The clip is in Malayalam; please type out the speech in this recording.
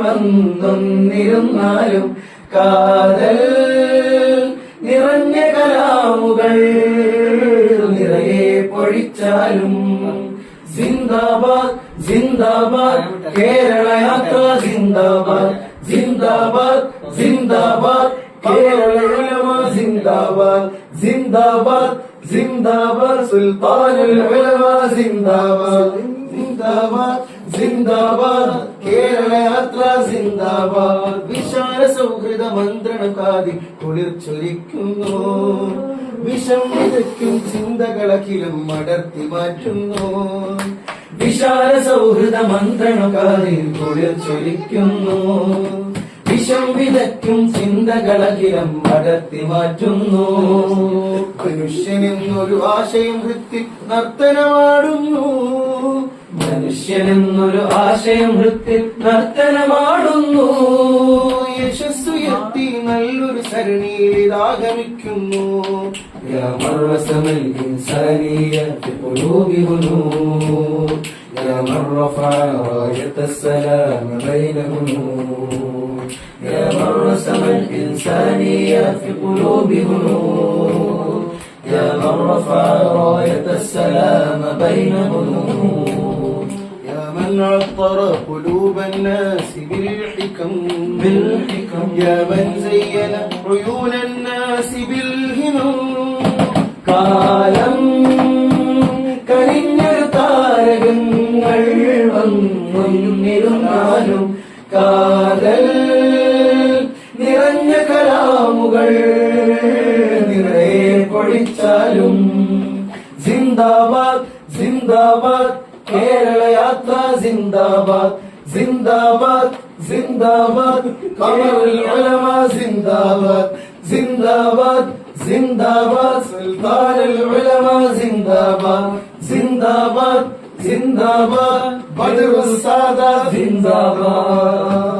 വന്നൊന്നിരുന്നാലും കാതൽ നിറഞ്ഞ കലാമുകൾ നിറയെ പൊഴിച്ചാലും സിന്ദാബാദ് സിന്ദാബാദ് കേരള യാത്ര സിന്ദാബാദ് സിന്ദാബാദ് സിന്ദാബാദ് കേരള സിന്ദാബാദ് സിന്ദാബാദ് സിന്ദാബാദ് സുൽത്താനുൽ സിന്ദാബാദ് സിന്ദാബാദ് സിന്ദാബാദ് കേരള സിന്ദാബാദ് വിശാല സൗഹൃദ മന്ത്രണകാതി കുളിർ ചൊരിക്കുന്നു വിഷം വിതയ്ക്കും ചിന്തകളഖിലും അടർത്തി മാറ്റുന്നു. വിശാല സൗഹൃദ മന്ത്രണകാതി കുളിർ ചൊരിക്കുന്നു വിഷം വിതയ്ക്കും ചിന്തകളകിലം അടർത്തി മാറ്റുന്നു. മനുഷ്യനെന്നൊരു ആശയം വൃത്തി നർത്തനമാടുന്നു. മനുഷ്യനെന്നൊരു ആശയം വൃത്തി നർത്തനമാടുന്നു യശസ്സുയർത്തി നല്ലൊരു സരണിയിൽ ഇതാഗമിക്കുന്നു يا مرسم الإنسانية في قلوب هنود يا من رفع راية السلام بين هنود يا من رسم الإنسانية في قلوب هنود يا من رفع راية السلام بين هنود يا من عطر قلوب الناس بالحكم بالحكم يا من زين عيون الناس بالهمم കാലം കരിഞ്ഞൊരു താരകങ്ങൾ വന്നിരുന്നാലും കാതൽ നിറഞ്ഞ കലാമുകൾ നിറയെ പൊഴിച്ചാലും സിന്ദാബാദ് സിന്ദാബാദ് കേരള യാത്ര സിന്ദാബാദ് സിന്ദാബാദ് സിന്ദാബാദ് കമറുൽ ഉലമ സിന്ദാബാദ് സിന്ദാബാദ് സിന്ദാബാദ് സുൽത്താനുൽ ഉലമ സിന്ദാബാദ് സിന്ദാബാദ് സിന്ദാബാദ് ബദറുസ് സാദാത്ത് സിന്ദാബാദ്